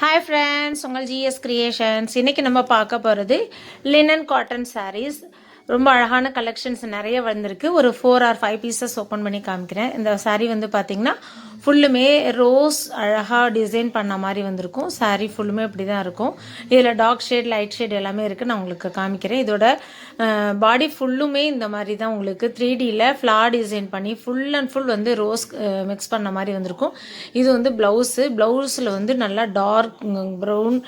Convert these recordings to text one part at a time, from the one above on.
Hi friends உங்கள் GS creations இன்றைக்கி நம்ம பார்க்க போகிறது லினன் காட்டன் சாரீஸ் ரொம்ப அழகான கலெக்ஷன்ஸ் நிறைய வந்திருக்கு. ஒரு four or five pieces open பண்ணி காமிக்கிறேன். இந்த சாரீ வந்து பார்த்திங்கன்னா ஃபுல்லுமே ரோஸ் அழகாக டிசைன் பண்ண மாதிரி வந்திருக்கும். சாரீ ஃபுல்லுமே இப்படி தான் இருக்கும். இதில் டார்க் ஷேட் லைட் ஷேட் எல்லாமே இருக்குது நான் உங்களுக்கு காமிக்கிறேன். இதோட பாடி ஃபுல்லுமே இந்த மாதிரி தான் உங்களுக்கு த்ரீ டியில் ஃப்ளார் டிசைன் பண்ணி ஃபுல் அண்ட் ஃபுல் வந்து ரோஸ் மிக்ஸ் பண்ண மாதிரி வந்திருக்கும். இது வந்து ப்ளவுஸு ப்ளவுஸில் வந்து நல்லா டார்க் ப்ரௌன்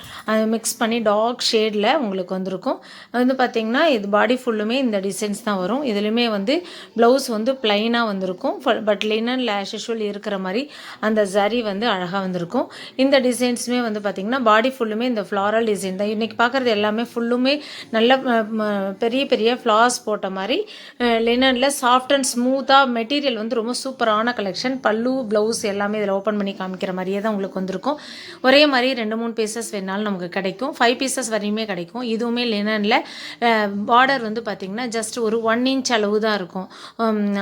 மிக்ஸ் பண்ணி டார்க் ஷேடில் உங்களுக்கு வந்திருக்கும். வந்து பார்த்திங்கன்னா இது பாடி ஃபுல்லுமே இந்த டிசைன்ஸ் தான் வரும். இதுலேயுமே வந்து ப்ளவுஸ் வந்து ப்ளைனாக வந்திருக்கும். பட் லினன் லேஷ் யூஷுவல் இருக்கிற மாதிரி அந்த ஜரி வந்து அழகாக வந்திருக்கும். இந்த டிசைன்ஸுமே வந்து பார்த்திங்கன்னா பாடி ஃபுல்லுமே இந்த ஃப்ளாரல் டிசைன் தான். இன்றைக்கி பார்க்குறது எல்லாமே ஃபுல்லுமே நல்ல பெரிய பெரிய ஃப்ளார்ஸ் போட்ட மாதிரி லினனில் சாஃப்ட் அண்ட் ஸ்மூத்தாக மெட்டீரியல் வந்து ரொம்ப சூப்பரான கலெக்ஷன் பல்லு ப்ளவுஸ் எல்லாமே இதில் ஓப்பன் பண்ணி காமிக்கிற மாதிரியே தான் உங்களுக்கு வந்திருக்கும். ஒரே மாதிரி ரெண்டு மூணு பீசஸ் வேணாலும் நமக்கு கிடைக்கும். ஃபைவ் பீசஸ் வரையுமே கிடைக்கும். இதுவுமே லினனில் பார்டர் வந்து பார்த்திங்கன்னா ஜஸ்ட் ஒரு ஒன் இன்ச் அளவு தான் இருக்கும்.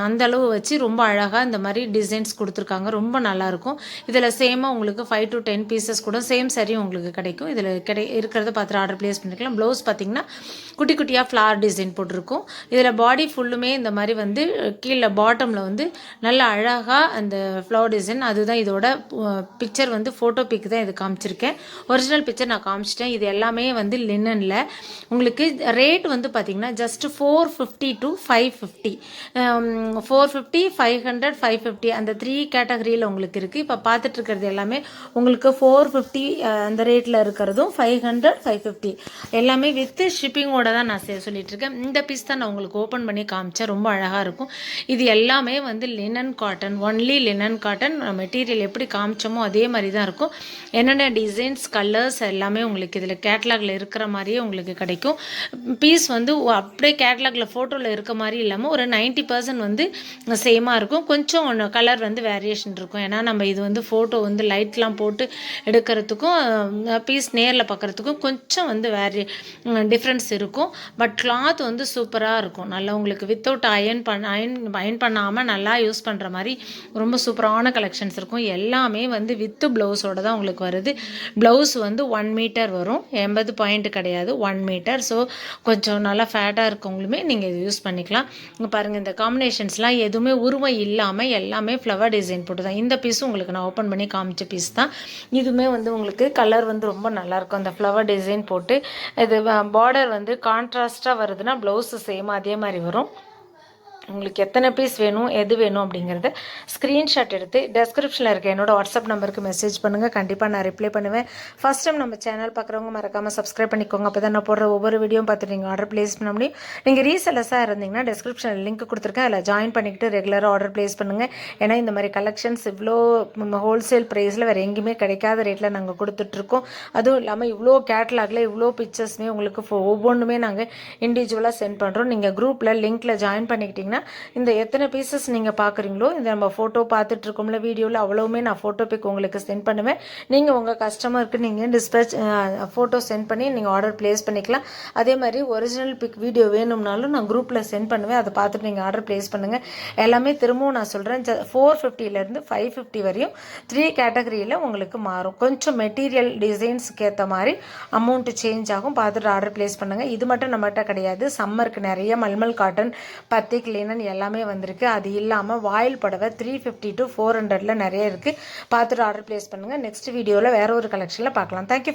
அந்த அளவு வச்சு ரொம்ப அழகாக இந்த மாதிரி டிசைன்ஸ் கொடுத்துருக்காங்க. ரொம்ப ரொம்ப நல்லாயிருக்கும். இதில் சேமாக உங்களுக்கு ஃபைவ் டு டென் பீசஸ் கூட சேம் சரி உங்களுக்கு கிடைக்கும். இதில் கிடை இருக்கிறத பார்த்து ஆர்டர் ப்ளேஸ் பண்ணிக்கலாம். ப்ளவுஸ் பார்த்திங்கன்னா குட்டி குட்டியாக ஃப்ளார் டிசைன் போட்டிருக்கும். இதில் பாடி ஃபுல்லுமே இந்த மாதிரி வந்து கீழே பாட்டமில் வந்து நல்ல அழகாக அந்த ஃப்ளவர் டிசைன் அதுதான் இதோட பிக்சர் வந்து ஃபோட்டோ பிக் தான் இது காமிச்சிருக்கேன். ஒரிஜினல் பிக்சர் நான் காமிச்சிட்டேன். இது எல்லாமே வந்து லினனில் உங்களுக்கு ரேட் வந்து பார்த்திங்கன்னா just four fifty to five fifty four fifty five hundred five fifty அந்த த்ரீ கேட்டகரியில் உங்களுக்கு இருக்குது இப்போ பார்த்துட்டு இருக்கிறது எல்லாமே உங்களுக்கு ஃபோர் ஃபிஃப்டி அந்த ரேட்டில் இருக்கிறதும் ஃபைவ் ஹண்ட்ரட் ஃபைவ் ஃபிஃப்டி எல்லாமே வித்து ஷிப்பிங்கோட தான் நான் சே- சொல்லிட்டு இருக்கேன் இந்த பீஸ் தான் நான் உங்களுக்கு ஓப்பன் பண்ணி காமிச்சேன் ரொம்ப அழகாக இருக்கும். இது எல்லாமே வந்து linen cotton only linen cotton material எப்படி காமிச்சோமோ அதே மாதிரி தான் இருக்கும். என்னென்ன டிசைன்ஸ் கலர்ஸ் எல்லாமே உங்களுக்கு இதில் கேட்லாகில் இருக்கிற மாதிரியே உங்களுக்கு கிடைக்கும். பீஸ் வந்து அப்படியே கேட்லாகில் ஃபோட்டோவில் இருக்க மாதிரி இல்லாமல் ஒரு 90% பர்சன்ட் வந்து சேமாக இருக்கும். கொஞ்சம் கலர் வந்து வேரியேஷன் இருக்கும். இருக்கும். ஏன்னா நம்ம இது வந்து ஃபோட்டோ வந்து லைட்லாம் போட்டு எடுக்கிறதுக்கும் பீஸ் நேரில் பார்க்குறதுக்கும் கொஞ்சம் வந்து வேரி டிஃப்ரென்ஸ் இருக்கும். பட் கிளாத் வந்து சூப்பராக இருக்கும். நல்லா உங்களுக்கு வித்தவுட் அயன் பண்ண அயன் அயன் பண்ணாமல் நல்லா யூஸ் பண்ணுற மாதிரி ரொம்ப சூப்பரான கலெக்ஷன்ஸ் இருக்கும். எல்லாமே வந்து வித்து ப்ளவுஸோட தான் உங்களுக்கு வருது. ப்ளவுஸ் வந்து ஒன் மீட்டர் வரும். எண்பது பாயிண்ட் கிடையாது. ஒன் மீட்டர் ஸோ கொஞ்சம் நல்லா ஃபேட்டாக இருக்கவங்களுமே நீங்கள் இது யூஸ் பண்ணிக்கலாம். இங்கே பாருங்கள் இந்த காம்பினேஷன்ஸ்லாம் எதுவுமே உருவம் இல்லாமல் எல்லாமே ஃப்ளவர் டிசைன் போட்டு தான் இந்த பீஸும் உங்களுக்கு நான் ஓப்பன் பண்ணி காமிச்ச பீஸ் தான். இதுவுமே வந்து உங்களுக்கு கலர் வந்து ரொம்ப நல்லாயிருக்கும் அந்த ஃப்ளவர் டிசைன் போட்டு இது பார்டர் வந்து கான்ட்ராஸ்ட்டாக வருதுன்னா ப்ளவுஸு சேம் அதே மாதிரி வரும். உங்களுக்கு எத்தனை பீஸ் வேணும் எது வேணும் அப்படிங்கிறத ஸ்க்ரீன்ஷாட் எடுத்து டெஸ்கிரிப்ஷனில் இருக்க என்னோட வாட்ஸ்அப் நம்பருக்கு மெசேஜ் பண்ணுங்கள் கண்டிப்பாக நான் ரிப்ளை பண்ணுவேன். ஃபஸ்ட் டைம் நம்ம சேனல் பார்க்குறவங்க மறக்காமல் சப்ஸ்கிரைப் பண்ணிக்கோங்க. அப்போ தான் நான் போடுற ஒவ்வொரு வீடியோ பார்த்துட்டு நீங்கள் ஆர்டர் ப்ளேஸ் பண்ண முடியும் நீங்கள் ரீசெல்லஸாக இருந்தீங்கன்னா டெஸ்கிரிப்ஷனில் லிங்க் கொடுத்துருக்கேன். அதில் ஜாயின் பண்ணிக்கிட்டு ரெகுலராக ஆர்டர் ப்ளேஸ் பண்ணுங்கள் ஏன்னா இந்த மாதிரி கலெக்ஷன்ஸ் இவ்வளோ ஹோல்சேல் ப்ரைஸில் வேறு எங்கேயுமே கிடைக்காத ரேட்டில் நாங்கள் கொடுத்துட்ருக்கோம் அதுவும் இல்லாமல் இவ்வளோ கேட்லாகில் இவ்வளோ பிக்சர்ஸுமே உங்களுக்கு ஃபோ- ஒவ்வொன்றுமே நாங்கள் இண்டிவிஜுவலாக சென்ட் பண்ணுறோம் நீங்கள் குரூப்பில் லிங்க்கில் ஜாயின் பண்ணிக்கிட்டிங்கன்னா இந்த எத்தனை பீசஸ் நீங்கள் பார்க்குறீங்களோ இந்த நம்ம ஃபோட்டோ பார்த்துட்ருக்கோம்ல வீடியோவில் அவ்வளவுமே நான் ஃபோட்டோ பிக் உங்களுக்கு சென்ட் பண்ணுவேன். நீங்கள் உங்கள் கஸ்டமருக்கு நீங்கள் டிஸ்பேச் ஃபோட்டோ சென்ட் பண்ணி நீங்கள் ஆர்டர் ப்ளேஸ் பண்ணிக்கலாம். அதே மாதிரி ஒரிஜினல் பிக் வீடியோ வேணும்னாலும் நான் குரூப்பில் சென்ட் பண்ணுவேன். அதை பார்த்துட்டு நீங்கள் ஆர்டர் ப்ளேஸ் பண்ணுங்கள் எல்லாமே திரும்பவும் நான் சொல்கிறேன் ஃபோர் ஃபிஃப்டிலேருந்து ஃபைவ் ஃபிஃப்டி வரையும் த்ரீ கேட்டகரியில் உங்களுக்கு மாறும். கொஞ்சம் மெட்டீரியல் டிசைன்ஸுக்கு ஏற்ற மாதிரி அமௌண்ட்டு சேஞ்ச் ஆகும். பார்த்துட்டு ஆர்டர் ப்ளேஸ் பண்ணுங்கள் இது மட்டும் நம்மகிட்ட கிடையாது. சம்மருக்கு நிறைய மல்மல் காட்டன் பத்தி கிளீன் என்னென்னு எல்லாமே வந்திருக்கு. அது இல்லாமல் வாயில் புடவை த்ரீ ஃபிஃப்டி டு ஃபோர் ஹண்ட்ரடில் நிறைய இருக்குது பார்த்துட்டு ஆர்டர் ப்ளேஸ் பண்ணுங்கள் நெக்ஸ்ட் வீடியோவில் வேற ஒரு கலெக்ஷனில் பார்க்கலாம். தேங்க்யூ